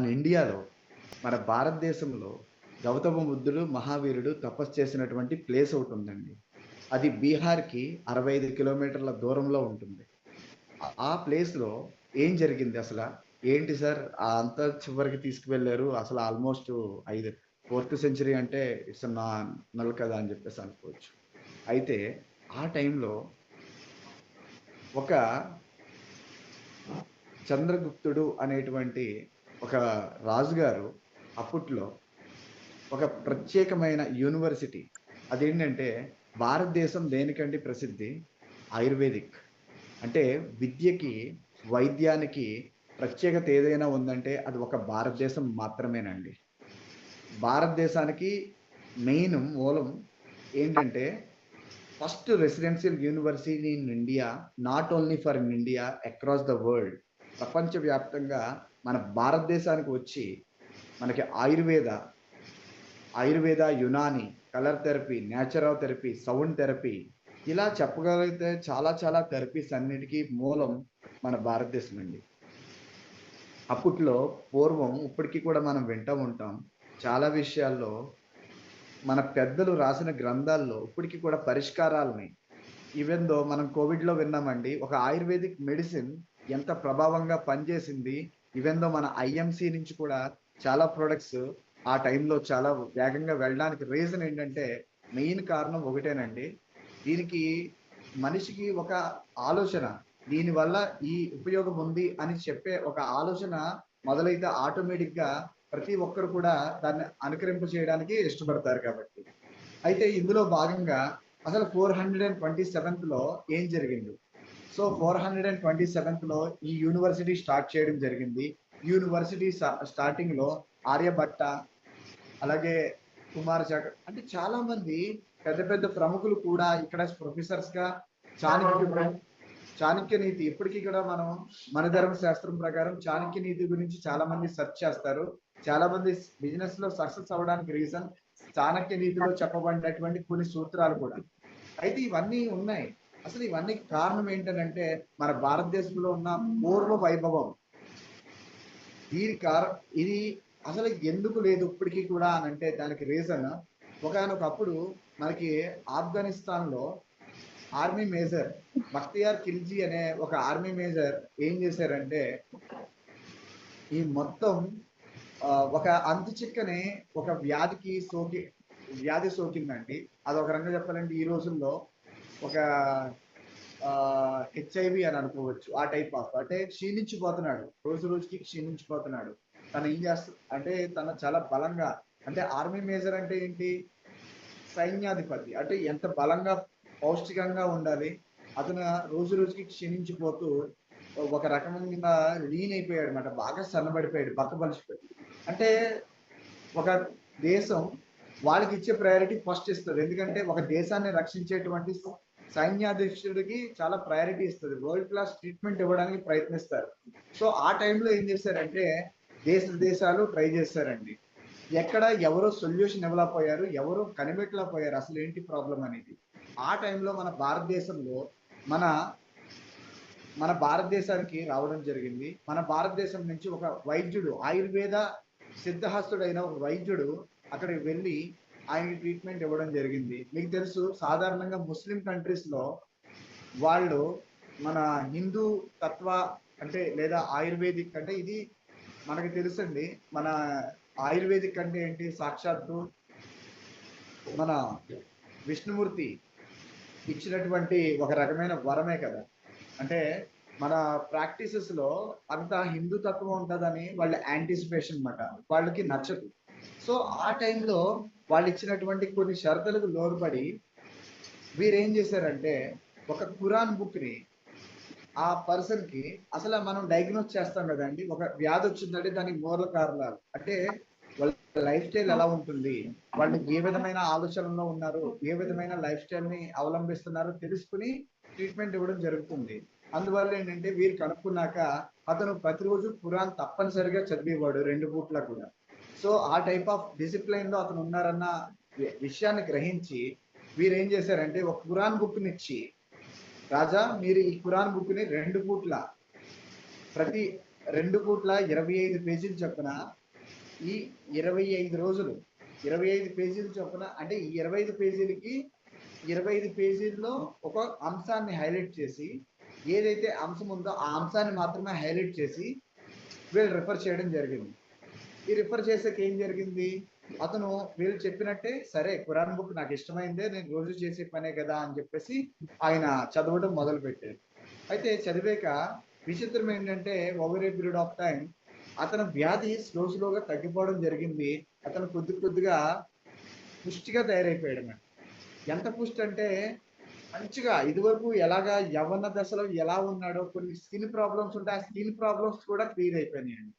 మన ఇండియాలో మన భారతదేశంలో గౌతమ బుద్ధుడు మహావీరుడు తపస్సు చేసినటువంటి ప్లేస్ ఒకటి ఉందండి. అది బీహార్కి అరవై ఐదు కిలోమీటర్ల దూరంలో ఉంటుంది. ఆ- ప్లేస్లో ఏం జరిగింది అసలు? ఏంటి సార్? అంత చివరికి తీసుకువెళ్ళారు. అసలు ఆల్మోస్ట్ ఐదు ఫోర్త్ సెంచరీ అంటే ఇట్స్ నా నల్ కదా అని చెప్పేసి అనుకోవచ్చు. అయితే ఆ టైంలో ఒక చంద్రగుప్తుడు అనేటువంటి ఒక రాజుగారు అప్పట్లో ఒక ప్రత్యేకమైన యూనివర్సిటీ. అదేంటంటే భారతదేశం దేనికంటే ప్రసిద్ధి? ఆయుర్వేదిక్. అంటే విద్యకి వైద్యానికి ప్రత్యేకత ఏదైనా ఉందంటే అది ఒక భారతదేశం మాత్రమేనండి. భారతదేశానికి మెయిన్ మూలం ఏంటంటే first residential university in India not only for in India across the world. ప్రపంచవ్యాప్తంగా మన భారతదేశానికి వచ్చి మనకి Ayurveda Ayurveda Unani colour therapy natural therapy sound therapy ఇలా చెప్పగలిగితే చాలా చాలా థెరపీస్ అన్నిటికీ మూలం మన భారతదేశం అండి. అప్పట్లో పూర్వం ఇప్పటికీ కూడా మనం వింటూ ఉంటాం. చాలా విషయాల్లో మన పెద్దలు రాసిన గ్రంథాల్లో ఇప్పటికీ కూడా పరిష్కారాలని ఈవెన్ దో మనం కోవిడ్లో విన్నామండి. ఒక ఆయుర్వేదిక్ మెడిసిన్ ఎంత ప్రభావంగా పనిచేసింది ఈవెన్ దో మన ఐఎంసీ నుంచి కూడా చాలా ప్రొడక్ట్స్ ఆ టైంలో చాలా వేగంగా వెళ్ళడానికి రీజన్ ఏంటంటే మెయిన్ కారణం ఒకటేనండి. దీనికి మనిషికి ఒక ఆలోచన దీనివల్ల ఈ ఉపయోగం ఉంది అని చెప్పే ఒక ఆలోచన మొదలైతే ఆటోమేటిక్గా ప్రతి ఒక్కరు కూడా దాన్ని అనుకరింప చేయడానికి ఇష్టపడతారు కాబట్టి. అయితే ఇందులో భాగంగా అసలు ఫోర్ హండ్రెడ్ అండ్ ట్వంటీ సెవెంత్లో ఏం జరిగింది? So four hundred and twenty సెవెంత్లో ఈ యూనివర్సిటీ స్టార్ట్ చేయడం జరిగింది. యూనివర్సిటీ స్టార్టింగ్లో ఆర్యభట్ట అలాగే కుమార్ చక్ర అంటే చాలా మంది పెద్ద పెద్ద ప్రముఖులు కూడా ఇక్కడ ప్రొఫెసర్స్గా చాణక్య చాణక్య నీతి ఇప్పటికీ కూడా మనం మన ధర్మ శాస్త్రం ప్రకారం చాణక్య నీతి గురించి చాలా మంది సెర్చ్ చేస్తారు. చాలా మంది బిజినెస్లో సక్సెస్ అవ్వడానికి రీజన్ చాణక్య నీతిలో చెప్పబడినటువంటి కొన్ని సూత్రాలు కూడా. అయితే ఇవన్నీ ఉన్నాయి. అసలు ఇవన్నీ కారణం ఏంటంటే మన భారతదేశంలో ఉన్న పూర్వ వైభవం. దీని కారణం ఇది అసలు ఎందుకు లేదు ఇప్పటికీ కూడా అని అంటే దానికి రీజన్ ఒకనొకప్పుడు మనకి ఆఫ్ఘనిస్తాన్లో ఆర్మీ మేజర్ బక్తియార్ ఖిల్జీ అనే ఒక ఆర్మీ మేజర్ ఏం చేశారంటే ఈ మొత్తం ఒక అంతు చిక్కని ఒక వ్యాధికి సోకి వ్యాధి సోకిందండి. అది ఒక రంగా చెప్పాలంటే ఈ రోజుల్లో ఒక హెచ్ఐవి అని అనుకోవచ్చు. ఆ టైప్ ఆఫ్ అంటే క్షీణించిపోతున్నాడు. రోజు రోజుకి క్షీణించిపోతున్నాడు. తను ఏం చేస్తా అంటే తన చాలా బలంగా అంటే ఆర్మీ మేజర్ అంటే ఏంటి? సైన్యాధిపతి. అంటే ఎంత బలంగా పౌష్టికంగా ఉండాలి అతను రోజు రోజుకి క్షీణించిపోతూ ఒక రకమైన లీన్ అయిపోయాడు అనమాట బాగా సన్నబడిపోయాడు బక్కబలిసిపోయాడు అంటే ఒక దేశం వాళ్ళకి ఇచ్చే ప్రయారిటీ ఫస్ట్ ఇస్తుంది. ఎందుకంటే ఒక దేశాన్ని రక్షించేటువంటి సైన్యాధ్యక్షుడికి చాలా ప్రయారిటీ ఇస్తుంది. వరల్డ్ క్లాస్ ట్రీట్మెంట్ ఇవ్వడానికి ప్రయత్నిస్తారు. సో ఆ టైంలో ఏం చేశారంటే దేశ దేశాలు ట్రై చేశారండి ఎక్కడ ఎవరో సొల్యూషన్ ఇవ్వలేకపోయారు ఎవరో కనిపెట్టలేకపోయారు అసలు ఏంటి ప్రాబ్లం అనేది. ఆ టైంలో మన భారతదేశంలో మన మన భారతదేశానికి రావడం జరిగింది. మన భారతదేశం నుంచి ఒక వైద్యుడు ఆయుర్వేద సిద్ధహస్తుడైన ఒక వైద్యుడు అక్కడికి వెళ్ళి ఆయనకి ట్రీట్మెంట్ ఇవ్వడం జరిగింది. మీకు తెలుసు సాధారణంగా ముస్లిం కంట్రీస్లో వాళ్ళు మన హిందూ తత్వ అంటే లేదా ఆయుర్వేదిక్ అంటే ఇది మనకు తెలుసండి. మన ఆయుర్వేదిక్ అంటే ఏంటి? సాక్షాత్తు మన విష్ణుమూర్తి ఇచ్చినటువంటి ఒక రకమైన వరమే కదా. అంటే మన ప్రాక్టీసెస్లో అంత హిందూ తత్వం ఉంటుందని వాళ్ళ యాంటిసిపేషన్ అనమాట వాళ్ళకి నచ్చదు. సో ఆ టైంలో వాళ్ళు ఇచ్చినటువంటి కొన్ని షరతులకు లోబడి వీరేం చేశారంటే ఒక ఖురాన్ బుక్ని ఆ పర్సన్కి అసలు మనం డయాగ్నోస్ చేస్తాం కదండి ఒక వ్యాధి వచ్చిందంటే దానికి మూల కారణాలు. అంటే వాళ్ళ లైఫ్ స్టైల్ ఎలా ఉంటుంది వాళ్ళు ఏ విధమైన ఆలోచనలో ఉన్నారు ఏ విధమైన లైఫ్ స్టైల్ని అవలంబిస్తున్నారో తెలుసుకుని ట్రీట్మెంట్ ఇవ్వడం జరుగుతుంది. అందువల్ల ఏంటంటే వీరు కనుక్కున్నాక అతను ప్రతిరోజు ఖురాన్ తప్పనిసరిగా చదివేవాడు రెండు పూట్ల కూడా. సో ఆ టైప్ ఆఫ్ డిసిప్లైన్లో అతను ఉన్నారన్న వి- విషయాన్ని గ్రహించి వీరు ఏం చేశారంటే ఒక కురాన్ బుక్ రాజా మీరు ఈ కురాన్ బుక్ని రెండు పూట్ల ప్రతి రెండు పూట్ల ఇరవై ఐదు పేజీలు చొప్పున ఈ ఇరవై ఐదు రోజులు ఇరవై ఐదు పేజీలు చొప్పున అంటే ఈ ఇరవై ఐదు పేజీలకి ఇరవై ఐదు పేజీల్లో ఒక అంశాన్ని హైలైట్ చేసి ఏదైతే అంశం ఉందో ఆ అంశాన్ని మాత్రమే హైలైట్ చేసి వీళ్ళు రిఫర్ చేయడం జరిగింది. ఈ రిఫర్ చేసాక ఏం జరిగింది? అతను వీళ్ళు చెప్పినట్టే సరే ఖురాన్ బుక్ నాకు ఇష్టమైందే నేను రోజు చేసే పనే కదా అని చెప్పేసి ఆయన చదవడం మొదలు పెట్టాడు అయితే చదివాక విచిత్రం ఏంటంటే over a period of time అతని వ్యాధి స్లో స్లోగా తగ్గిపోవడం జరిగింది. అతను కొద్ది కొద్దిగా పుష్టిగా తయారైపోయాడు ఎంత పుష్టి అంటే మంచిగా ఇదివరకు ఎలాగా యవన దశలో ఎలా ఉన్నాడో కొన్ని స్కిన్ ప్రాబ్లమ్స్ ఉంటే ఆ స్కిన్ ప్రాబ్లమ్స్ కూడా క్లియర్ అయిపోయినాయండి.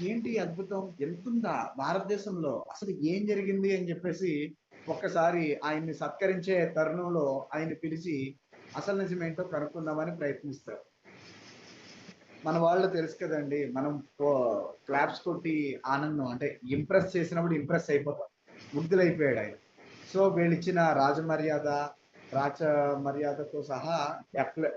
ఏంటి అద్భుతం? ఎంతుందా? భారతదేశంలో అసలు ఏం జరిగింది అని చెప్పేసి ఒక్కసారి ఆయన్ని సత్కరించే తరుణంలో ఆయన పిలిచి అసలు నిజమేంటో కనుక్కుందామని ప్రయత్నిస్తారు. మన వాళ్ళు తెలుసు కదండి మనం క్లాప్స్ కొట్టి ఆనందం అంటే ఇంప్రెస్ చేసినప్పుడు ఇంప్రెస్ అయిపోతాం. ముగ్ధులైపోయాడు ఆయన. సో వీళ్ళు ఇచ్చిన రాజమర్యాద రాజ మర్యాదతో సహా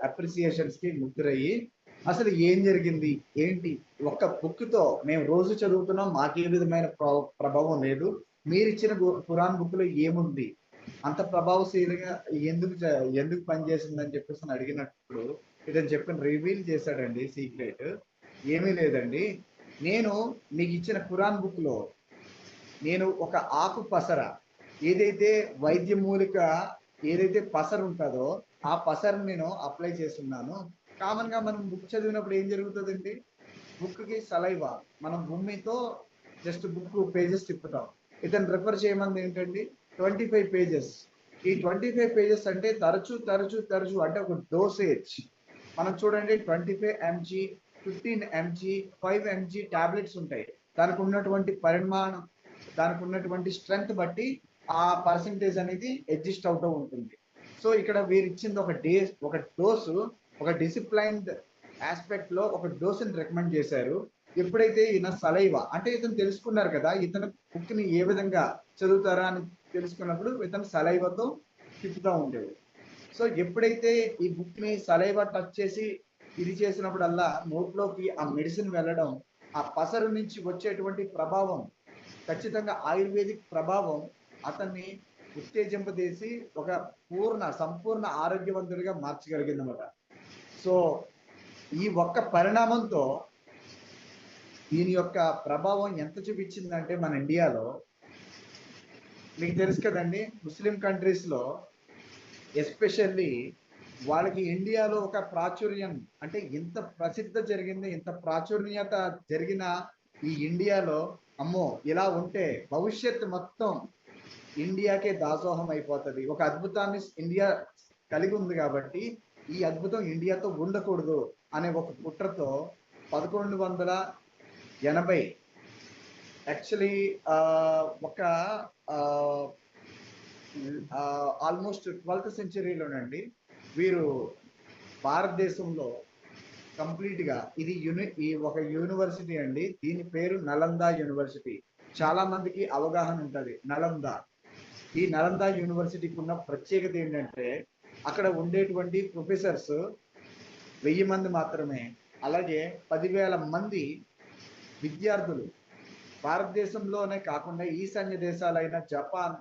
అప్రిసియేషన్స్కి ముగ్ధురయ్యి అసలు ఏం జరిగింది? ఏంటి? ఒక్క బుక్తో మేము రోజు చదువుతున్నాం మాకే విధమైన ప్రభావం లేదు. మీరు ఇచ్చిన పురాణ బుక్లో ఏముంది? అంత ప్రభావశీలంగా ఎందుకు ఎందుకు పనిచేసిందని చెప్పేసి అని అడిగినప్పుడు ఇతను చెప్పిన రివీల్ చేశాడండి సీక్రెట్. ఏమీ లేదండి. నేను మీకు ఇచ్చిన ఖురాన్ బుక్లో నేను ఒక ఆకు పసర ఏదైతే వైద్య మూలిక ఏదైతే పసర ఉంటుందో ఆ పసరని నేను అప్లై చేస్తున్నాను. కామన్గా మనం బుక్ చదివినప్పుడు ఏం జరుగుతుందండి బుక్కి సలైవా మనం భూమితో జస్ట్ బుక్ పేజెస్ తిప్పుతాం. ఇతను రిఫర్ చేయమంది ఏంటండి ట్వంటీ ఫైవ్ పేజెస్ ఈ ట్వంటీ ఫైవ్ పేజెస్ అంటే తరచు తరచు తరచు అంటే ఒక డోసేజ్ మనం చూడండి twenty five MG fifteen MG five MG tablets ఉంటాయి. దానికి ఉన్నటువంటి పరిమాణం దానికి ఉన్నటువంటి స్ట్రెంగ్త్ బట్టి ఆ పర్సంటేజ్ అనేది అడ్జస్ట్ అవుతూ ఉంటుంది. సో ఇక్కడ వీరు ఇచ్చింది ఒక డే ఒక డోసు ఒక డిసిప్లైన్డ్ ఆస్పెక్ట్లో ఒక డోసుని రికమెండ్ చేశారు. ఎప్పుడైతే ఈయన సలైవా అంటే ఇతను తెలుసుకున్నారు కదా ఇతను బుక్ని ఏ విధంగా చదువుతారా అని తెలుసుకున్నప్పుడు ఇతను సలైవతో తిప్పుతూ ఉండేది సో ఎప్పుడైతే ఈ బుక్ని సలైవా టచ్ చేసి ఇది చేసినప్పుడల్లా నోట్లోకి ఆ మెడిసిన్ వెళ్ళడం ఆ పసరు నుంచి వచ్చేటువంటి ప్రభావం ఖచ్చితంగా ఆయుర్వేదిక్ ప్రభావం అతన్ని ఉత్తేజింపజేసి ఒక పూర్ణ సంపూర్ణ ఆరోగ్యవంతుడిగా మార్చగలిగిందన్నమాట. సో ఈ ఒక్క పరిణామంతో దీని యొక్క ప్రభావం ఎంత చూపించిందంటే మన ఇండియాలో. మీకు తెలుసు కదండి ముస్లిం కంట్రీస్లో ఎస్పెషల్లీ వాళ్ళకి ఇండియాలో ఒక ప్రాచుర్యం అంటే ఇంత ప్రసిద్ధ జరిగింది ఇంత ప్రాచుర్యత జరిగిన ఈ ఇండియాలో అమ్మో ఇలా ఉంటే భవిష్యత్తు మొత్తం ఇండియాకే దాసోహం అయిపోతుంది. ఒక అద్భుతాన్ని ఇండియా కలిగి ఉంది కాబట్టి ఈ అద్భుతం ఇండియాతో ఉండకూడదు అనే ఒక కుట్రతో పదకొండు వందల ఎనభై. యాక్చువల్లీ ఒక ఆల్మోస్ట్ ట్వెల్త్ సెంచరీలోనండి వీరు భారతదేశంలో కంప్లీట్గా ఇది యూని ఈ ఒక యూనివర్సిటీ అండి. దీని పేరు నలంద యూనివర్సిటీ. చాలా మందికి అవగాహన ఉంటుంది. నలంద. ఈ నలంద యూనివర్సిటీకి ఉన్న ప్రత్యేకత ఏంటంటే అక్కడ ఉండేటువంటి ప్రొఫెసర్స్ వెయ్యి మంది మాత్రమే. అలాగే పదివేల మంది విద్యార్థులు. భారతదేశంలోనే కాకుండా ఈశాన్య దేశాలైన జపాన్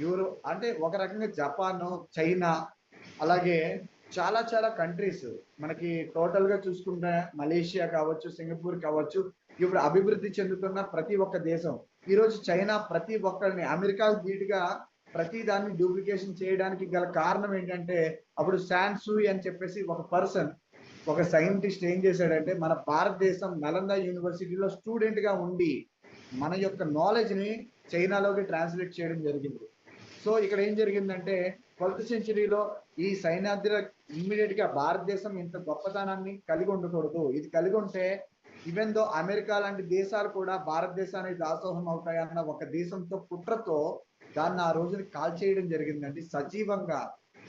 యూరో అంటే ఒక రకంగా జపాన్ చైనా అలాగే చాలా చాలా కంట్రీస్. మనకి టోటల్గా చూసుకుంటే మలేషియా కావచ్చు సింగపూర్ కావచ్చు ఇప్పుడు అభివృద్ధి చెందుతున్న ప్రతి ఒక్క దేశం. ఈరోజు చైనా ప్రతి ఒక్కరిని అమెరికా ధీటుగా ప్రతి దాన్ని డూప్లికేషన్ చేయడానికి గల కారణం ఏంటంటే అప్పుడు శాన్సూయి అని చెప్పేసి ఒక పర్సన్ ఒక సైంటిస్ట్ ఏం చేశాడంటే మన భారతదేశం నలంద యూనివర్సిటీలో స్టూడెంట్గా ఉండి మన యొక్క నాలెడ్జ్ని చైనాలోకి ట్రాన్స్లేట్ చేయడం జరిగింది. సో ఇక్కడ ఏం జరిగిందంటే ట్వెల్త్ సెంచరీలో ఈ సైనాద్ర ఇమ్మీడియట్గా భారతదేశం ఇంత గొప్పతనాన్ని కలిగి ఉండకూడదు. ఇది కలిగి ఉంటే ఈవెన్ దో అమెరికా లాంటి దేశాలు కూడా భారతదేశానికి దాసోహం అవుతాయన్న ఒక దేశంతో కుట్రతో దాన్ని ఆ రోజున కాల్ చేయడం జరిగిందండి. సజీవంగా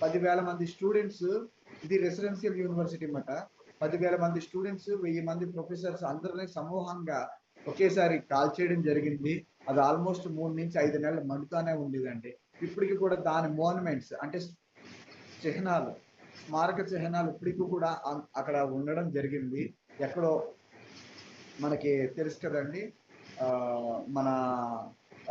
పదివేల మంది స్టూడెంట్స్ ఇది రెసిడెన్షియల్ యూనివర్సిటీ అన్నమాట. పదివేల మంది స్టూడెంట్స్ వెయ్యి మంది ప్రొఫెసర్స్ అందరినీ సమూహంగా ఒకేసారి కాల్ చేయడం జరిగింది. అది ఆల్మోస్ట్ మూడు నుంచి ఐదు నెలలు మండుతానే ఉండేదండి. ఇప్పటికి కూడా దాని మోనుమెంట్స్ అంటే చిహ్నాలు స్మారక చిహ్నాలు ఇప్పటికి కూడా అక్కడ ఉండడం జరిగింది. ఎక్కడో మనకి తెలుసు కదండి మన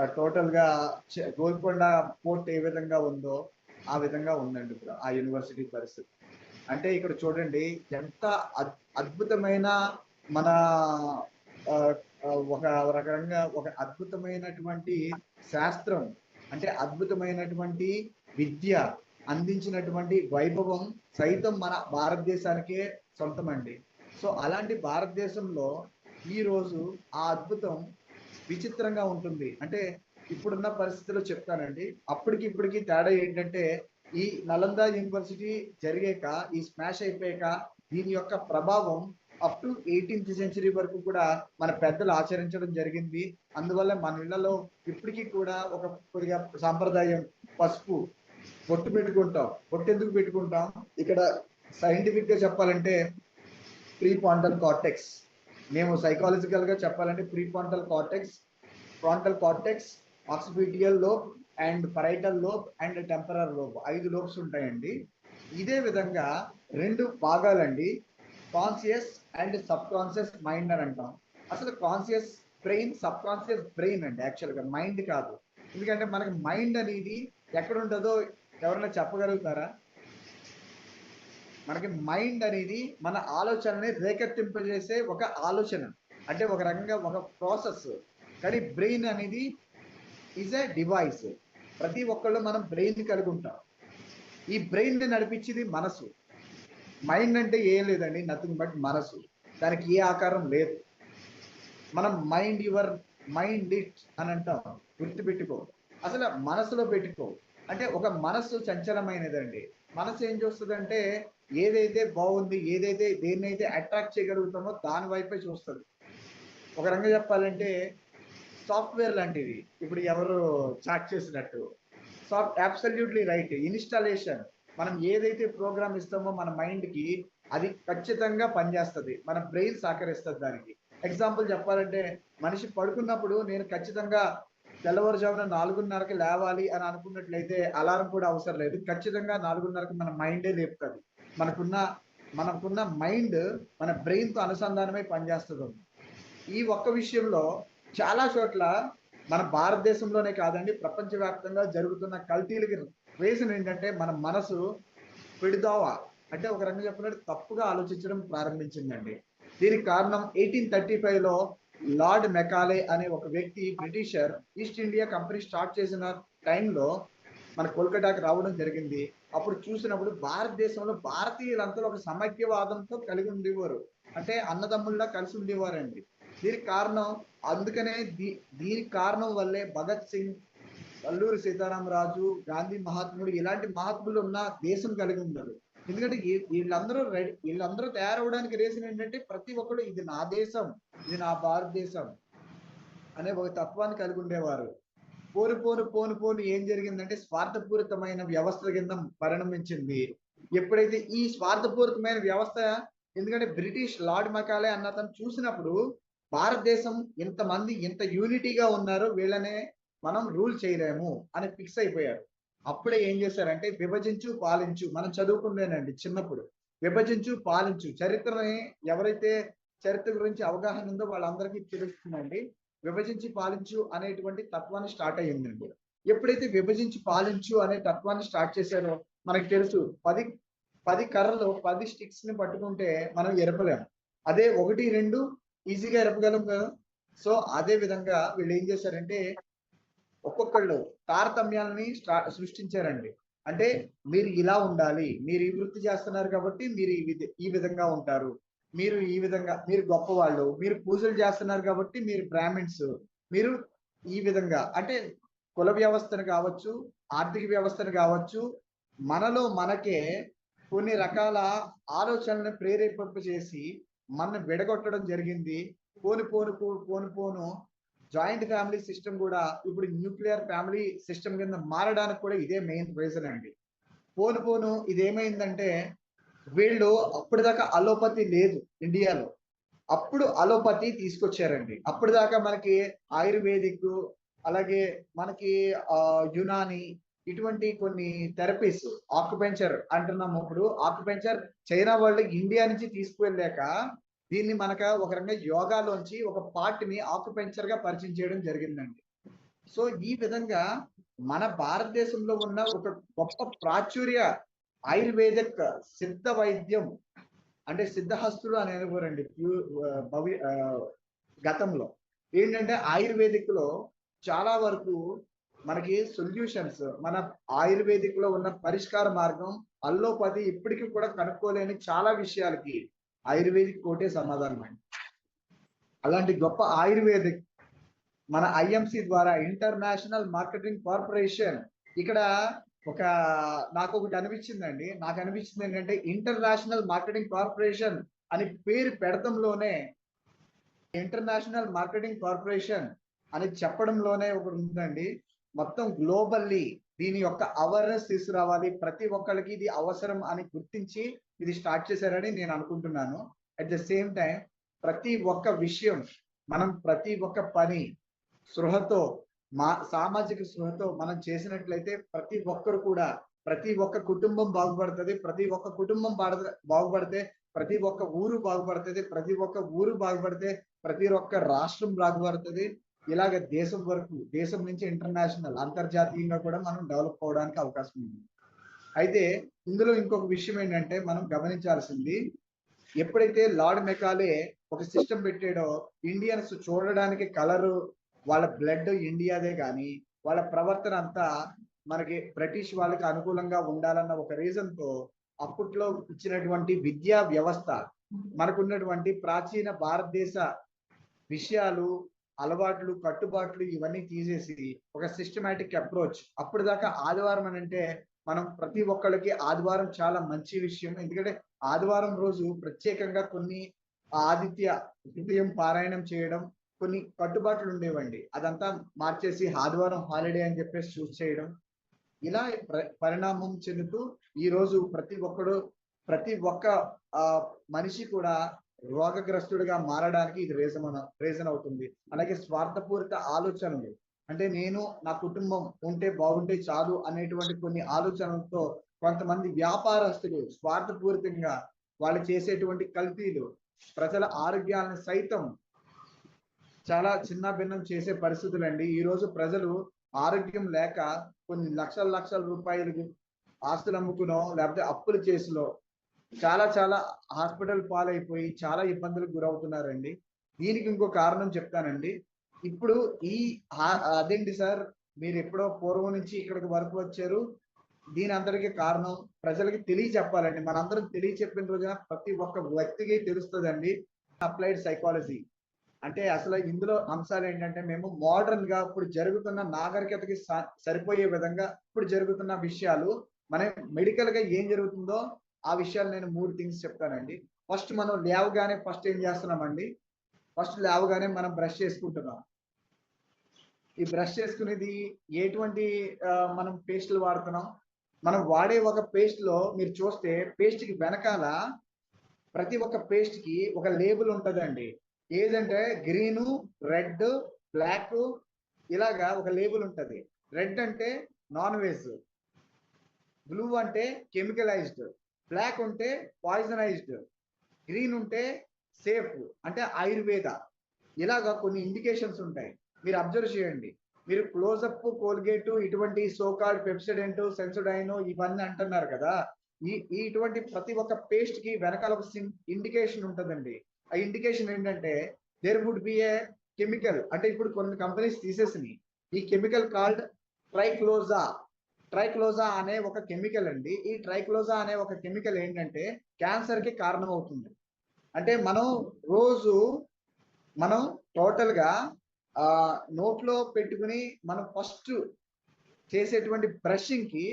టోటల్గా గోల్కొండ పోర్ట్ ఏ విధంగా ఉందో ఆ విధంగా ఉందండి ఇప్పుడు ఆ యూనివర్సిటీ పరిస్థితి. అంటే ఇక్కడ చూడండి ఎంత అద్- అద్భుతమైన మన ఒక రకంగా ఒక అద్భుతమైనటువంటి శాస్త్రం అంటే అద్భుతమైనటువంటి విద్య అందించినటువంటి వైభవం సైతం మన భారతదేశానికే సొంతమండి. సో అలాంటి భారతదేశంలో ఈ రోజు ఆ అద్భుతం విచిత్రంగా ఉంటుంది. అంటే ఇప్పుడున్న పరిస్థితుల్లో చెప్తానండి. అప్పటికి ఇప్పటికి తేడా ఏంటంటే ఈ నలంద యూనివర్సిటీ జరిగాక ఈ స్మాష్ అయిపోయాక దీని యొక్క ప్రభావం అప్ టు ఎయిటీన్త్ సెంచరీ వరకు కూడా మన పెద్దలు ఆచరించడం జరిగింది. అందువల్ల మన ఇళ్ళలో ఇప్పటికీ కూడా ఒక కొద్దిగా సాంప్రదాయం పసుపు బొట్టు పెట్టుకుంటాం. బొట్టు ఎందుకు పెట్టుకుంటాం? ఇక్కడ సైంటిఫిక్గా చెప్పాలంటే ప్రీ పాండల్ కార్టెక్స్. మేము సైకాలజికల్గా చెప్పాలంటే prefrontal cortex frontal cortex occipital lobe and parietal lobe and temporal lobe ఐదు లోబ్స్ ఉంటాయండి. ఇదే విధంగా రెండు భాగాలండి. Conscious and subconscious mind అని అంటాం. అసలు conscious brain subconscious brain అండి యాక్చువల్గా మైండ్ కాదు. ఎందుకంటే మనకి మైండ్ అనేది ఎక్కడ ఉంటుందో ఎవరైనా చెప్పగలుగుతారా? మనకి మైండ్ అనేది మన ఆలోచనని రేకెత్తింపజేసే ఒక ఆలోచన. అంటే ఒక రకంగా ఒక ప్రాసెస్ కానీ బ్రెయిన్ అనేది ఈజ్ ఎ డివైస్ ప్రతి ఒక్కళ్ళు మనం బ్రెయిన్ కలిగి ఉంటాం. ఈ బ్రెయిన్ని నడిపించేది మనసు. మైండ్ అంటే ఏం లేదండి నథింగ్ బట్ మనసు. దానికి ఏ ఆకారం లేదు. మనం మైండ్ యువర్ మైండ్ ఇట్ అని అంటాం. గుర్తుపెట్టుకో. అసలు మనసులో పెట్టుకో. అంటే ఒక మనస్సు చంచలమైనదండి. మనసు ఏం చూస్తుందంటే ఏదైతే బాగుంది ఏదైతే దేన్నైతే అట్రాక్ట్ చేయగలుగుతామో దాని వైపే చూస్తుంది. ఒక రంగం చెప్పాలంటే సాఫ్ట్వేర్ లాంటిది. ఇప్పుడు ఎవరు చాట్ చేసినట్టు. సాఫ్ట్ అబ్సల్యూట్లీ రైట్ ఇన్స్టాలేషన్ మనం ఏదైతే ప్రోగ్రామ్ ఇస్తామో మన మైండ్కి అది ఖచ్చితంగా పనిచేస్తుంది. మన బ్రెయిన్ సహకరిస్తుంది దానికి. ఎగ్జాంపుల్ చెప్పాలంటే మనిషి పడుకున్నప్పుడు నేను ఖచ్చితంగా తెల్లవారుజామున నాలుగున్నరకి లేవాలి అని అనుకున్నట్లయితే అలారం కూడా అవసరం లేదు. ఖచ్చితంగా నాలుగున్నరకి మన మైండే లేపుతుంది. మనకున్న మనకున్న మైండ్ మన బ్రెయిన్తో అనుసంధానమై పనిచేస్తుంది. ఈ ఒక్క విషయంలో చాలా చోట్ల మన భారతదేశంలోనే కాదండి ప్రపంచవ్యాప్తంగా జరుగుతున్న కల్తీలకి రీజన్ ఏంటంటే మన మనసు పిడిదోవ అంటే ఒక రంగం చెప్పినట్టు తప్పుగా ఆలోచించడం ప్రారంభించిందండి. దీనికి కారణం ఎయిటీన్ థర్టీ ఫైవ్లో లార్డ్ మెకాలే అనే ఒక వ్యక్తి britisher east India company start చేసిన టైంలో మన కోల్కతాకి రావడం జరిగింది. అప్పుడు చూసినప్పుడు భారతదేశంలో భారతీయులంతా ఒక సమైక్యవాదంతో కలిగి ఉండేవారు. అంటే అన్నదమ్ముల్లా కలిసి ఉండేవారండి. దీనికి కారణం అందుకనే దీ దీనికి కారణం వల్లే భగత్ సింగ్ అల్లూరి సీతారామరాజు గాంధీ మహాత్ముడు ఇలాంటి మహాత్ములు ఉన్న దేశం కలిగి ఉన్నారు. ఎందుకంటే వీళ్ళందరూ రెడీ వీళ్ళందరూ తయారవడానికి రీజన్ ఏంటంటే ప్రతి ఒక్కరు ఇది నా దేశం ఇది నా భారతదేశం అనే ఒక తత్వాన్ని కలిగి ఉండేవారు. పోను పోను పోను పోను ఏం జరిగిందంటే స్వార్థపూరితమైన వ్యవస్థ కింద పరిణమించింది. ఎప్పుడైతే ఈ స్వార్థపూరితమైన వ్యవస్థ ఎందుకంటే బ్రిటిష్ లార్డ్ మకాలే అన్న అతను చూసినప్పుడు భారతదేశం ఇంతమంది ఇంత యూనిటీగా ఉన్నారు వీళ్ళనే మనం రూల్ చేయలేము అని ఫిక్స్ అయిపోయారు. అప్పుడే ఏం చేశారంటే విభజించు పాలించు. మనం చదువుకునేనండి చిన్నప్పుడు. విభజించు పాలించు. చరిత్రని ఎవరైతే చరిత్ర గురించి అవగాహన ఉందో వాళ్ళందరికీ తెలుస్తుందండి. విభజించి పాలించు అనేటువంటి తత్వాన్ని స్టార్ట్ అయ్యిందండి. ఎప్పుడైతే విభజించి పాలించు అనే తత్వాన్ని స్టార్ట్ చేశారో మనకి తెలుసు పది పది కర్రలు పది స్టిక్స్ని పట్టుకుంటే మనం ఎరపలేము. అదే ఒకటి రెండు ఈజీగా ఎరపగలం కదా. సో అదే విధంగా వీళ్ళు ఏం చేశారంటే ఒక్కొక్కళ్ళు తారతమ్యాలని స్టా- సృష్టించారండి. అంటే మీరు ఇలా ఉండాలి మీరు ఈ వృత్తి చేస్తున్నారు కాబట్టి మీరు ఈ విధ- ఈ విధంగా ఉంటారు. మీరు ఈ విధంగా మీరు గొప్పవాళ్ళు మీరు పూజలు చేస్తున్నారు కాబట్టి మీరు బ్రాహ్మిన్స్ మీరు ఈ విధంగా అంటే కుల వ్యవస్థను కావచ్చు ఆర్థిక వ్యవస్థను కావచ్చు మనలో మనకే కొన్ని రకాల ఆలోచనలను ప్రేరేపింప చేసి మన విడగొట్టడం జరిగింది. పోను పోను పోను పోను జాయింట్ ఫ్యామిలీ సిస్టమ్ కూడా ఇప్పుడు న్యూక్లియర్ ఫ్యామిలీ సిస్టమ్ కింద మారడానికి కూడా ఇదే మెయిన్ రీజన్ అండి. పోను పోను ఇది ఏమైందంటే వీళ్ళు అప్పటిదాకా అలోపతి లేదు ఇండియాలో. అప్పుడు అలోపతి తీసుకొచ్చారండి. అప్పటిదాకా మనకి ఆయుర్వేదిక్ అలాగే మనకి యునాని ఇటువంటి కొన్ని థెరపీస్ ఆక్యుపెంచర్ అంటున్నాము ఇప్పుడు ఆక్యుపెంచర్ చైనా వాళ్ళు ఇండియా నుంచి తీసుకువెళ్ళాక దీన్ని మనక ఒక రకంగా యోగాలోంచి ఒక పార్ట్ని ఆక్యుపెంచర్గా పరిచయం చేయడం జరిగిందండి. సో ఈ విధంగా మన భారతదేశంలో ఉన్న ఒక గొప్ప ప్రాచుర్య ఆయుర్వేదిక్ సిద్ధ వైద్యం అంటే సిద్ధహస్తులు అని అనుకోరండి భవి గతంలో. ఏంటంటే ఆయుర్వేదిక్లో చాలా వరకు మనకి సొల్యూషన్స్ మన ఆయుర్వేదిక్లో ఉన్న పరిష్కార మార్గం అల్లోపతి ఇప్పటికీ కూడా కనుక్కోలేని చాలా విషయాలకి ఆయుర్వేదిక్ కోటే సమాధానం అండి. అలాంటి గొప్ప ఆయుర్వేదిక్ మన ఐఎంసి ద్వారా ఇంటర్నేషనల్ మార్కెటింగ్ కార్పొరేషన్ ఇక్కడ ఒక నాకు ఒకటి అనిపించిందండి. నాకు అనిపించింది ఏంటంటే ఇంటర్నేషనల్ మార్కెటింగ్ కార్పొరేషన్ అని పేరు పెడతంలోనే ఇంటర్నేషనల్ మార్కెటింగ్ కార్పొరేషన్ అని చెప్పడంలోనే ఒకటి ఉందండి. మొత్తం గ్లోబల్లీ దీని యొక్క అవేర్నెస్ తీసుకురావాలి. ప్రతి ఒక్కరికి ఇది అవసరం అని గుర్తించి ఇది స్టార్ట్ చేశారని నేను అనుకుంటున్నాను. అట్ ద సేమ్ టైం ప్రతి ఒక్క విషయం మనం ప్రతి ఒక్క పని స్పృహతో మా సామాజిక స్పృహతో మనం చేసినట్లయితే ప్రతి ఒక్కరు కూడా ప్రతి ఒక్క కుటుంబం బాగుపడుతుంది ప్రతి ఒక్క కుటుంబం బాడ- బాగుపడితే ప్రతి ఒక్క ఊరు బాగుపడుతుంది ప్రతి ఒక్క ఊరు బాగుపడితే ప్రతి ఒక్క రాష్ట్రం బాగుపడుతుంది. ఇలాగ దేశం వరకు దేశం నుంచి ఇంటర్నేషనల్ అంతర్జాతీయంగా కూడా మనం డెవలప్ అవడానికి అవకాశం ఉంది. అయితే ఇందులో ఇంకొక విషయం ఏంటంటే మనం గమనించాల్సింది ఎప్పుడైతే లార్డ్ మెకాలే ఒక సిస్టమ్ పెట్టాడో ఇండియన్స్ చూడడానికి కలరు వాళ్ళ బ్లడ్ ఇండియాదే కానీ వాళ్ళ ప్రవర్తన అంతా మనకి బ్రిటిష్ వాళ్ళకి అనుకూలంగా ఉండాలన్న ఒక రీజన్తో అప్పట్లో ఇచ్చినటువంటి విద్యా వ్యవస్థ మనకున్నటువంటి ప్రాచీన భారతదేశ విషయాలు అలవాట్లు కట్టుబాట్లు ఇవన్నీ తీసేసి ఒక సిస్టమేటిక్ అప్రోచ్ అప్పుడు దాకా ఆదివారం అని అంటే మనం ప్రతి ఒక్కళ్ళకి ఆదివారం చాలా మంచి విషయం. ఎందుకంటే ఆదివారం రోజు ప్రత్యేకంగా కొన్ని ఆదిత్య హృదయం పారాయణం చేయడం కొన్ని కట్టుబాట్లు ఉండేవండి. అదంతా మార్చేసి ఆదివారం హాలిడే అని చెప్పేసి చూస్ చేయడం. ఇలా ప్ర- పరిణామం చెందుతూ ఈ రోజు ప్రతి ఒక్కడు ప్రతి ఒక్క మనిషి కూడా రోగగ్రస్తుడిగా మారడానికి ఇది రీజన్ రీజన్ అవుతుంది. అలాగే స్వార్థపూరిత ఆలోచనలు. అంటే నేను నా కుటుంబం ఉంటే బాగుంటే చాలు అనేటువంటి కొన్ని ఆలోచనలతో కొంతమంది వ్యాపారస్తులు స్వార్థపూరితంగా వాళ్ళు చేసేటువంటి కల్తీలు ప్రజల ఆరోగ్యాలను సైతం చాలా చిన్న భిన్నం చేసే పరిస్థితులు అండి ఈ రోజు ప్రజలు ఆరోగ్యం లేక కొన్ని లక్షల లక్షల రూపాయలు ఆస్తులు అమ్ముకునో లేకపోతే అప్పులు చేసులో చాలా చాలా హాస్పిటల్ పాలైపోయి చాలా ఇబ్బందులకు గురవుతున్నారండి. దీనికి ఇంకో కారణం చెప్తానండి. ఇప్పుడు ఈ అదేంటి సార్? మీరు ఎప్పుడో పూర్వం నుంచి ఇక్కడికి వరకు వచ్చారు. దీని అందరికీ కారణం ప్రజలకి తెలియ చెప్పాలండి మనందరం తెలియచెప్పిన రోజున ప్రతి ఒక్క వ్యక్తికి తెలుస్తుందండి. Applied psychology. అంటే అసలు ఇందులో అంశాలు ఏంటంటే మేము మోడర్న్గా ఇప్పుడు జరుగుతున్న నాగరికతకి స- సరిపోయే విధంగా ఇప్పుడు జరుగుతున్న విషయాలు మన మెడికల్గా ఏం జరుగుతుందో ఆ విషయాలు నేను మూడు థింగ్స్ చెప్తానండి. ఫస్ట్ మనం లేవగానే ఫస్ట్ ఏం చేస్తున్నామండి? ఫస్ట్ లేవగానే మనం బ్రష్ చేసుకుంటున్నాం. ఈ బ్రష్ చేసుకునేది ఎటువంటి మనం పేస్ట్లు వాడుతున్నాం? మనం వాడే ఒక పేస్ట్లో మీరు చూస్తే పేస్ట్కి వెనకాల ప్రతి ఒక్క పేస్ట్కి ఒక లేబుల్ ఉంటదండి. ఏదంటే గ్రీను రెడ్ బ్లాక్ ఇలాగా ఒక లేబుల్ ఉంటుంది. రెడ్ అంటే నాన్ వెజ్ బ్లూ అంటే కెమికలైజ్డ్ బ్లాక్ ఉంటే పాయిజనైజ్డ్ గ్రీన్ ఉంటే సేఫ్ అంటే ఆయుర్వేద. ఇలాగా కొన్ని ఇండికేషన్స్ ఉంటాయి. మీరు అబ్జర్వ్ చేయండి. మీరు క్లోజప్ కోల్గేట్ ఇటువంటి సోకాల్డ్ పెప్సిడెంట్ సెన్సోడైన్ ఇవన్నీ అంటున్నారు కదా. ఈ ఈ ఇటువంటి ప్రతి ఒక్క పేస్ట్కి వెనకాల ఒక ఇండికేషన్ ఉంటుందండి. ఆ ఇండికేషన్ ఏంటంటే there would be a chemical అంటే ఇప్పుడు కొన్ని కంపెనీస్ తీసేసినాయి. ఈ కెమికల్ కాల్డ్ ట్రైక్లోజా ట్రైక్లోజా అనే ఒక కెమికల్ అండి. ఈ ట్రైక్లోజా అనే ఒక కెమికల్ ఏంటంటే క్యాన్సర్కి కారణం అవుతుంది అంటే మనం రోజు మనం టోటల్గా ఆ నోట్లో పెట్టుకుని మనం ఫస్ట్ చేసేటువంటి బ్రషింగ్కి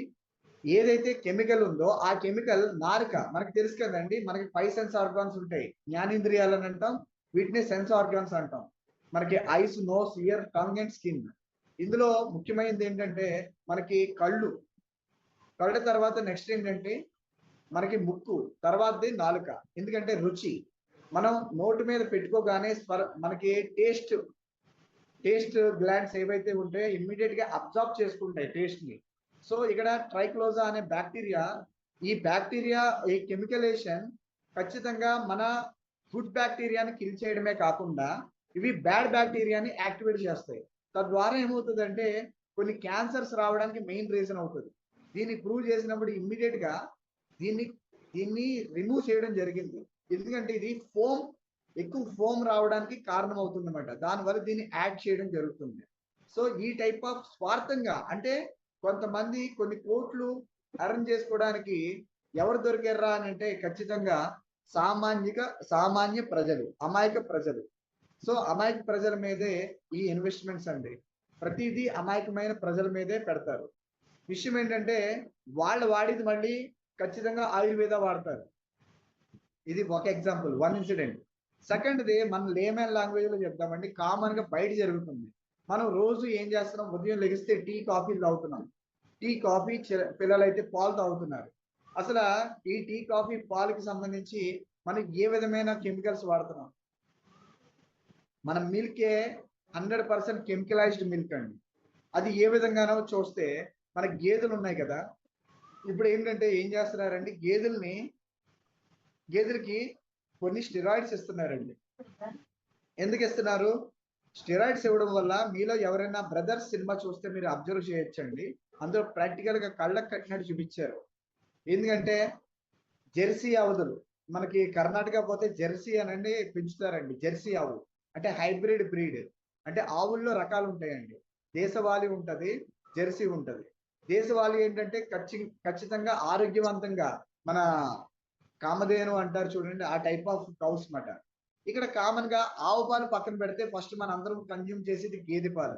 ఏదైతే కెమికల్ ఉందో ఆ కెమికల్ నాలుక మనకి తెలుసు కదండి మనకి ఫైవ్ సెన్స్ ఆర్గాన్స్ ఉంటాయి. జ్ఞానేంద్రియాలు అని అంటాం వీటిని సెన్స్ ఆర్గాన్స్ అంటాం. మనకి eyes nose ear tongue and skin ఇందులో ముఖ్యమైనది ఏంటంటే మనకి కళ్ళు. కళ్ళ తర్వాత నెక్స్ట్ ఏంటంటే మనకి ముక్కు తర్వాతది నాలుక. ఎందుకంటే రుచి. మనం నోటి మీద పెట్టుకోగానే స్వర మనకి టేస్ట్ టేస్ట్ గ్లాండ్స్ ఏవైతే ఉంటాయో ఇమ్మీడియట్గా అబ్జార్బ్ చేసుకుంటాయి టేస్ట్ని. సో ఇక్కడ ట్రైక్లోజా అనే బ్యాక్టీరియా ఈ బ్యాక్టీరియా ఈ కెమికలేషన్ ఖచ్చితంగా మన గుడ్ బ్యాక్టీరియాని కిల్ చేయడమే కాకుండా ఇవి బ్యాడ్ బ్యాక్టీరియాని యాక్టివేట్ చేస్తాయి. తద్వారా ఏమవుతుందంటే కొన్ని క్యాన్సర్స్ రావడానికి మెయిన్ రీజన్ అవుతుంది. దీన్ని ప్రూవ్ చేసినప్పుడు ఇమ్మీడియట్గా దీన్ని దీన్ని రిమూవ్ చేయడం జరిగింది. ఎందుకంటే ఇది ఫోమ్ ఎక్కువ ఫోమ్ రావడానికి కారణం అవుతుంది అనమాట దానివల్ల దీన్ని యాడ్ చేయడం జరుగుతుంది. సో ఈ టైప్ ఆఫ్ స్వార్థంగా అంటే కొంతమంది కొన్ని కోట్లు అరేంజ్ చేసుకోవడానికి ఎవరు దొరికారా అని అంటే ఖచ్చితంగా సామాన్యక సామాన్య ప్రజలు అమాయక ప్రజలు. సో అమాయక ప్రజల మీదే ఈ ఇన్వెస్ట్మెంట్స్ అండి. ప్రతిదీ అమాయకమైన ప్రజల మీదే పెడతారు. విషయం ఏంటంటే వాళ్ళు వాడేది మళ్ళీ ఖచ్చితంగా ఆయుర్వేద వాడతారు. ఇది ఒక ఎగ్జాంపుల్ వన్ ఇన్సిడెంట్. సెకండ్ది మనం లేమెన్ లాంగ్వేజ్లో చెప్తామండి కామన్గా బయట జరుగుతుంది. మనం రోజు ఏం చేస్తున్నాం? ఉదయం లెగిస్తే టీ కాఫీలు తాగుతున్నాం. టీ కాఫీ పిల్లలైతే పాలు తాగుతున్నారు. అసలు ఈ టీ కాఫీ పాలకి సంబంధించి మనం ఏ విధమైన కెమికల్స్ వాడుతున్నాం? మన మిల్కే హండ్రెడ్ పర్సెంట్ కెమికలైజ్డ్ మిల్క్ అండి. అది ఏ విధంగానో చూస్తే మన గేదెలు ఉన్నాయి కదా. ఇప్పుడు ఏంటంటే ఏం చేస్తున్నారండి? గేదెల్ని గేదెలకి కొన్ని స్టెరాయిడ్స్ ఇస్తున్నారండి. ఎందుకు ఇస్తున్నారు? స్టెరాయిడ్స్ ఇవ్వడం వల్ల మీలో ఎవరైనా బ్రదర్స్ సినిమా చూస్తే మీరు అబ్జర్వ్ చేయొచ్చండి. అందులో ప్రాక్టికల్గా కళ్ళకు కట్టినట్టు చూపించారు. ఎందుకంటే జెర్సీ అవధులు మనకి కర్ణాటక పోతే జెర్సీ అనండి పెంచుతారండి జెర్సీ ఆవు. అంటే హైబ్రిడ్ బ్రీడ్. అంటే ఆవుల్లో రకాలు ఉంటాయండి. దేశవాళీ ఉంటది జెర్సీ ఉంటది. దేశవాళీ ఏంటంటే ఖచ్చి ఖచ్చితంగా ఆరోగ్యవంతంగా మన కామధేను అంటారు చూడండి ఆ టైప్ ఆఫ్ కౌస్ మాట. ఇక్కడ కామన్గా ఆవు పాలు పక్కన పెడితే ఫస్ట్ మన అందరం కన్జ్యూమ్ చేసేది గేదె పాలు.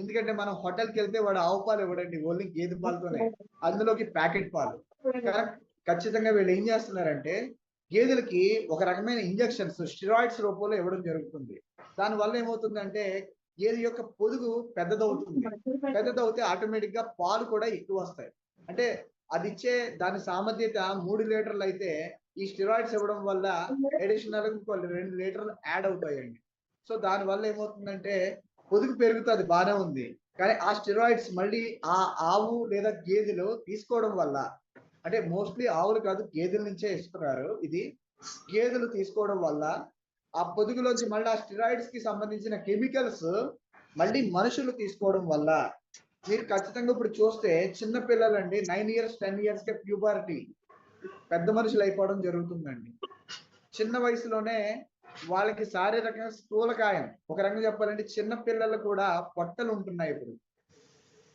ఎందుకంటే మనం హోటల్కి వెళ్తే వాడు ఆవు పాలు ఇవ్వడండి ఓన్లీ గేదె పాలతోనే. అందులోకి ప్యాకెట్ పాలు. ఖచ్చితంగా వీళ్ళు ఏం చేస్తున్నారంటే గేదెలకి ఒక రకమైన ఇంజక్షన్స్ స్టిరాయిడ్స్ రూపంలో ఇవ్వడం జరుగుతుంది. దాని వల్ల ఏమవుతుందంటే గేదె యొక్క పొదుగు పెద్దదవుతుంది. పెద్దదవుతే ఆటోమేటిక్గా పాలు కూడా ఎక్కువ వస్తాయి. అంటే అది ఇచ్చే దాని సామర్థ్యత మూడు లీటర్లు అయితే ఈ స్టిరాయిడ్స్ ఇవ్వడం వల్ల అడిషనల్ ఇంకో రెండు లీటర్లు యాడ్ అవుతాయండి. సో దాని వల్ల ఏమవుతుందంటే పొదుగు పెరుగుతుంది బాగానే ఉంది. కానీ ఆ స్టిరాయిడ్స్ మళ్ళీ ఆ ఆవు లేదా గేదెలు తీసుకోవడం వల్ల అంటే మోస్ట్లీ ఆవులు కాదు గేదెల నుంచే ఇస్తున్నారు ఇది. గేదెలు తీసుకోవడం వల్ల ఆ పొదుగులోంచి మళ్ళీ ఆ స్టిరాయిడ్స్కి సంబంధించిన కెమికల్స్ మళ్ళీ మనుషులు తీసుకోవడం వల్ల మీరు ఖచ్చితంగా ఇప్పుడు చూస్తే చిన్న పిల్లలండి నైన్ ఇయర్స్ టెన్ ఇయర్స్ కే ప్యూబారిటీ. పెద్ద మనుషులు అయిపోవడం జరుగుతుందండి. చిన్న వయసులోనే వాళ్ళకి శారీరకంగా స్థూలకాయం. ఒక రకంగా చెప్పాలంటే చిన్న పిల్లలు కూడా పొట్టలు ఉంటున్నాయి ఇప్పుడు.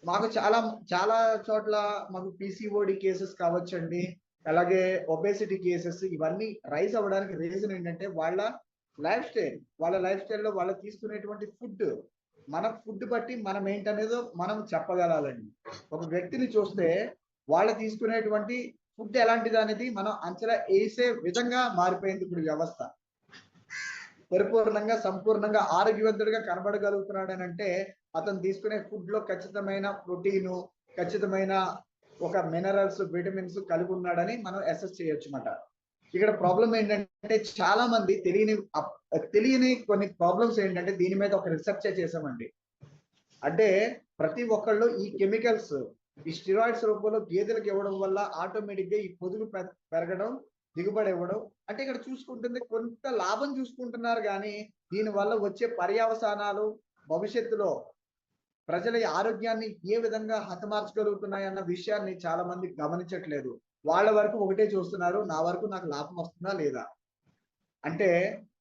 మాకు చాలా చాలా చోట్ల మాకు పీసీఓడి కేసెస్ కావచ్చండి. అలాగే ఒబేసిటీ కేసెస్ ఇవన్నీ రైజ్ అవ్వడానికి రీజన్ ఏంటంటే వాళ్ళ లైఫ్ స్టైల్ వాళ్ళ లైఫ్ స్టైల్లో వాళ్ళు తీసుకునేటువంటి ఫుడ్ మన ఫుడ్ బట్టి మనం ఏంటనేదో మనం చెప్పగలాలండి. ఒక వ్యక్తిని చూస్తే వాళ్ళు తీసుకునేటువంటి ఫుడ్ ఎలాంటిది అనేది మనం అంచనా వేసే విధంగా మారిపోయింది ఇప్పుడు వ్యవస్థ. పరిపూర్ణంగా సంపూర్ణంగా ఆరోగ్యవంతుడిగా కనబడగలుగుతున్నాడు అని అంటే అతను తీసుకునే ఫుడ్లో ఖచ్చితమైన ప్రోటీన్ ఖచ్చితమైన ఒక మినరల్స్ విటమిన్స్ కలిగి ఉన్నాడని మనం అసెస్ చేయొచ్చు అన్నమాట ఇక్కడ ప్రాబ్లం ఏంటంటే చాలా మంది తెలియని తెలియని కొన్ని ప్రాబ్లమ్స్ ఏంటంటే దీని మీద ఒక రీసెర్చ్ చేసామండి అంటే ప్రతి ఒక్కళ్ళు ఈ కెమికల్స్ ఈ స్టిరాయిడ్స్ రూపంలో గేదెలకు ఇవ్వడం వల్ల ఆటోమేటిక్గా ఈ పొదుగు పె- పెరగడం దిగుబడి ఇవ్వడం అంటే ఇక్కడ చూసుకుంటుంది కొంత లాభం చూసుకుంటున్నారు కానీ దీని వల్ల వచ్చే పర్యవసానాలు భవిష్యత్తులో ప్రజల ఆరోగ్యాన్ని ఏ విధంగా హతమార్చగలుగుతున్నాయి అన్న విషయాన్ని చాలా మంది గమనించట్లేదు. వాళ్ళ వరకు ఒకటే చూస్తున్నారు నా వరకు నాకు లాభం వస్తుందా లేదా? అంటే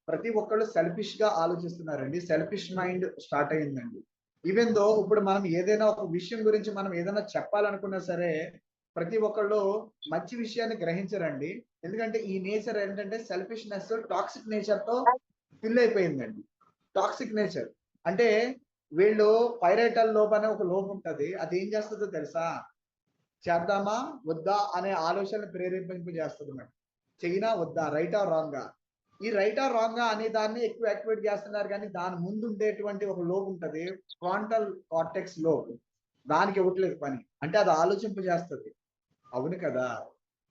ప్రతి ఒక్కళ్ళు సెల్ఫిష్గా ఆలోచిస్తున్నారండి. సెల్ఫిష్ మైండ్ స్టార్ట్ అయిందండి ఈవెన్ దో ఇప్పుడు మనం ఏదైనా ఒక విషయం గురించి మనం ఏదైనా చెప్పాలనుకున్నా సరే ప్రతి ఒక్కళ్ళు మంచి విషయాన్ని గ్రహించరండి. ఎందుకంటే ఈ నేచర్ ఏంటంటే సెల్ఫిష్నెస్ టాక్సిక్ నేచర్తో ఫిల్ అయిపోయిందండి. టాక్సిక్ నేచర్ అంటే వీళ్ళు పైరేటల్ లోపు అనే ఒక లోపు ఉంటుంది. అది ఏం చేస్తుందో తెలుసా? చేద్దామా? వద్దా? అనే ఆలోచన ప్రేరేపింపజేస్తుంది మేడం చైనా వద్దా? రైటా రాంగా ఈ రైటా రాంగా అనే దాన్ని ఎక్కువ యాక్టివేట్ చేస్తున్నారు కానీ దాని ముందు ఉండేటువంటి ఒక లోబ్ ఉంటది ఫ్రాంటల్ కార్టెక్స్ లోబ్. దానికి ఇవ్వట్లేదు పని. అంటే అది ఆలోచింపజేస్తుంది. అవును కదా?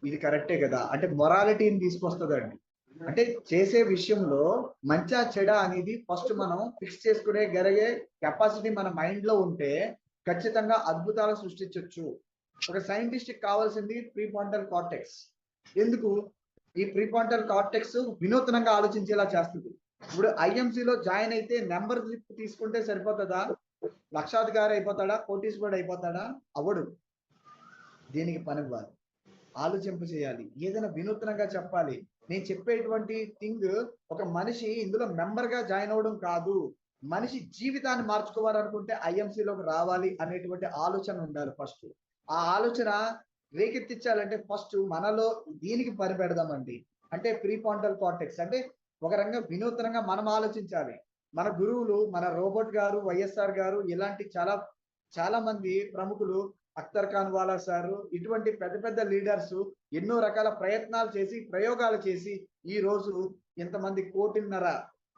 ఇది కరెక్టే కదా? అంటే మొరాలిటీని తీసుకొస్తుందండి. అంటే చేసే విషయంలో మంచా చెడ అనేది ఫస్ట్ మనం ఫిక్స్ చేసుకునే గరిగే కెపాసిటీ మన మైండ్లో ఉంటే ఖచ్చితంగా అద్భుతాలు సృష్టించవచ్చు ఒక సైంటిస్ట్ కావాల్సింది ప్రీ పాంటల్ కార్టెక్స్ ఎందుకు? ఈ ప్రీపాంటల్ కార్టెక్స్ వినూత్నంగా ఆలోచించేలా చేస్తుంది. ఇప్పుడు ఐఎంసీలో లో జాయిన్ అయితే నెంబర్ తీసుకుంటే సరిపోతుందా? లక్షాధికారి అయిపోతాడా? కోటీశ్వరుడు అయిపోతాడా? అవడు దీనికి పనివ్వాలి. ఆలోచింప చేయాలి. ఏదైనా వినూత్నంగా చెప్పాలి. నేను చెప్పేటువంటి థింగ్ ఒక మనిషి ఇందులో మెంబర్గా జాయిన్ అవ్వడం కాదు. మనిషి జీవితాన్ని మార్చుకోవాలనుకుంటే ఐఎంసీలోకి లోకి రావాలి అనేటువంటి ఆలోచన ఉండాలి ఫస్ట్. ఆ ఆలోచన రేకెత్తించాలంటే ఫస్ట్ మనలో దీనికి పరిపెడదామండి. అంటే ప్రీపాంటల్ పాటిక్స్ అంటే ఒక రంగా వినూత్నంగా మనం ఆలోచించాలి. మన గురువులు మన రోబోట్ గారు వైఎస్ఆర్ గారు ఇలాంటి చాలా చాలా మంది ప్రముఖులు అఖ్తర్ ఖాన్ వాలా సారు ఇటువంటి పెద్ద పెద్ద లీడర్స్ ఎన్నో రకాల ప్రయత్నాలు చేసి ప్రయోగాలు చేసి ఈ రోజు ఇంతమంది కోటిన్నర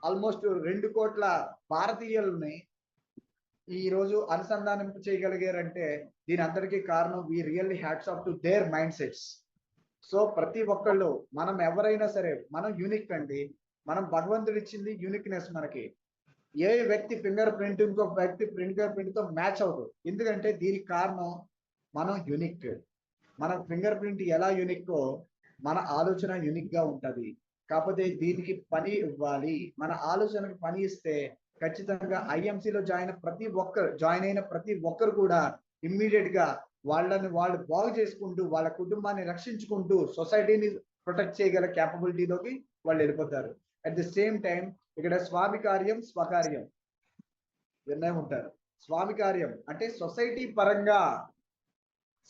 ఆల్మోస్ట్ రెండు కోట్ల భారతీయులని ఈ రోజు అనుసంధానం చేయగలిగారంటే దీని అందరికీ కారణం we really hats off to their mind sets so ప్రతి ఒక్కళ్ళు మనం ఎవరైనా సరే మనం యూనిక్ అండి. మనం భగవంతుడు ఇచ్చింది యూనిక్నెస్ మనకి. ఏ వ్యక్తి ఫింగర్ ప్రింట్ ఇంకొక వ్యక్తి ఫింగర్ ప్రింట్తో మ్యాచ్ అవ్వదు. ఎందుకంటే దీనికి కారణం మనం యూనిక్ మన ఫింగర్ ప్రింట్ ఎలా యూనిక్కో మన ఆలోచన యూనిక్గా ఉంటది. కాకపోతే దీనికి పని ఇవ్వాలి. మన ఆలోచనకు పని ఇస్తే ఖచ్చితంగా ఐఎంసీలో జాయిన్ ప్రతి ఒక్కరు జాయిన్ అయిన ప్రతి ఒక్కరు కూడా గా వాళ్ళని వాళ్ళు బాగు చేసుకుంటూ వాళ్ళ కుటుంబాన్ని రక్షించుకుంటూ సొసైటీని ప్రొటెక్ట్ చేయగల క్యాపబిలిటీలోకి వాళ్ళు వెళ్ళిపోతారు. అట్ ది సేమ్ టైం ఇక్కడ స్వామి కార్యం స్వకార్యం. నిర్ణయం ఉంటారు. స్వామి కార్యం అంటే సొసైటీ పరంగా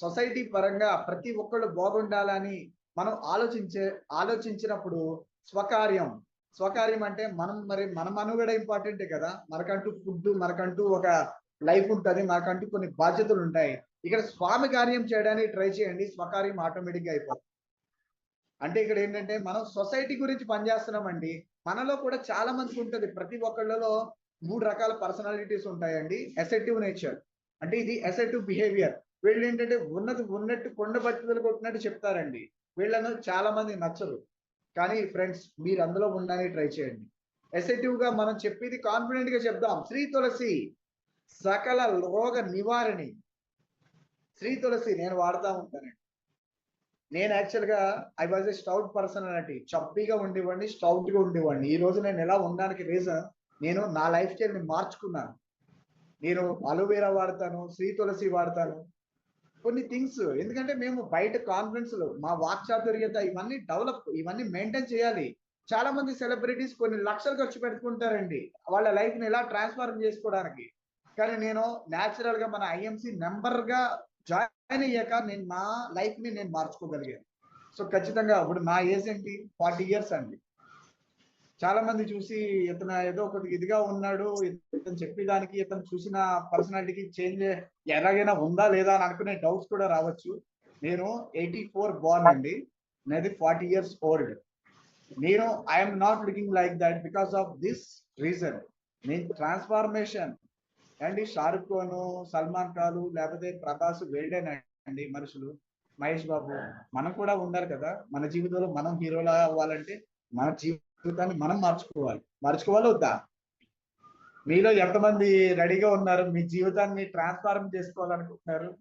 సొసైటీ పరంగా ప్రతి ఒక్కళ్ళు బాగుండాలని మనం ఆలోచించే ఆలోచించినప్పుడు స్వకార్యం. స్వకార్యం అంటే మనం మరి మన మనుగడ ఇంపార్టెంటే కదా? మనకంటూ ఫుడ్ మనకంటూ ఒక లైఫ్ ఉంటుంది నాకంటూ కొన్ని బాధ్యతలు ఉంటాయి. ఇక్కడ స్వామి కార్యం చేయడానికి ట్రై చేయండి స్వకార్యం ఆటోమేటిక్గా అయిపోతుంది. అంటే ఇక్కడ ఏంటంటే మనం సొసైటీ గురించి పనిచేస్తున్నామండి మనలో కూడా చాలా మందికి ఉంటుంది. ప్రతి ఒక్కళ్ళలో మూడు రకాల పర్సనాలిటీస్ ఉంటాయండి. అసెటివ్ నేచర్ అంటే ఇది అసెటివ్ బిహేవియర్ వీళ్ళు ఏంటంటే ఉన్నది ఉన్నట్టు కొండ బట్టలు కొట్టినట్టు చెప్తారండి. వీళ్ళను చాలా మంది నచ్చరు. కానీ ఫ్రెండ్స్ మీరు అందులో ఉండడానికి ట్రై చేయండి. అసెటివ్గా మనం చెప్పేది కాన్ఫిడెంట్గా చెప్దాం. శ్రీ తులసి సకల రోగ నివారణి. శ్రీ తులసి నేను వాడుతూ ఉంటానండి. నేను యాక్చువల్గా I was a stout person personality చప్పిగా ఉండేవాడిని స్టౌట్గా ఉండేవాడిని. ఈ రోజు నేను ఎలా ఉండడానికి రీజన్ నేను నా లైఫ్ స్టైల్ని మార్చుకున్నాను. నేను అలోవేరా వాడతాను శ్రీ తులసి వాడతాను. కొన్ని థింగ్స్ ఎందుకంటే మేము బయట కాన్ఫరెన్స్లు మా వాక్చాతుర్యత ఇవన్నీ డెవలప్ ఇవన్నీ మెయింటైన్ చేయాలి. చాలా మంది సెలబ్రిటీస్ కొన్ని లక్షలు ఖర్చు పెట్టుకుంటారండి. వాళ్ళ లైఫ్ని ఎలా ట్రాన్స్ఫార్మ్ చేసుకోవడానికి. కానీ నేను న్యాచురల్గా మన ఐఎంసి నెంబర్గా జాయిన్ అయ్యాక నేను నా లైఫ్ని నేను మార్చుకోగలిగాను. సో ఖచ్చితంగా ఇప్పుడు నా ఏజ్ ఏంటి? ఫార్టీ ఇయర్స్ అండి. చాలా మంది చూసి ఇతను ఏదో ఒకటి ఇదిగా ఉన్నాడు ఇతను చెప్పేదానికి ఇతను చూసిన పర్సనాలిటీకి చేంజ్ ఎలాగైనా ఉందా లేదా అని అనుకునే డౌట్స్ కూడా రావచ్చు. నేను ఎయిటీ ఫోర్ బోర్న్ అండి. నాది ఫార్టీ ఇయర్స్ ఓల్డ్ నేను I'm not looking like that because of this reason నేను ట్రాన్స్ఫార్మేషన్ అండి షారుఖ్ ఖాన్ సల్మాన్ ఖాన్ లేకపోతే ప్రభాస్ వెల్డెన్ అండి మనుషులు? మహేష్ బాబు? మనం కూడా ఉండాలి కదా. మన జీవితంలో మనం హీరోలా అవ్వాలంటే మన జీవితాన్ని మనం మార్చుకోవాలి. మార్చుకోవాలి వద్దా? మీలో ఎంతమంది రెడీగా ఉన్నారు? మీ జీవితాన్ని ట్రాన్స్ఫార్మ్ చేసుకోవాలనుకుంటున్నారు?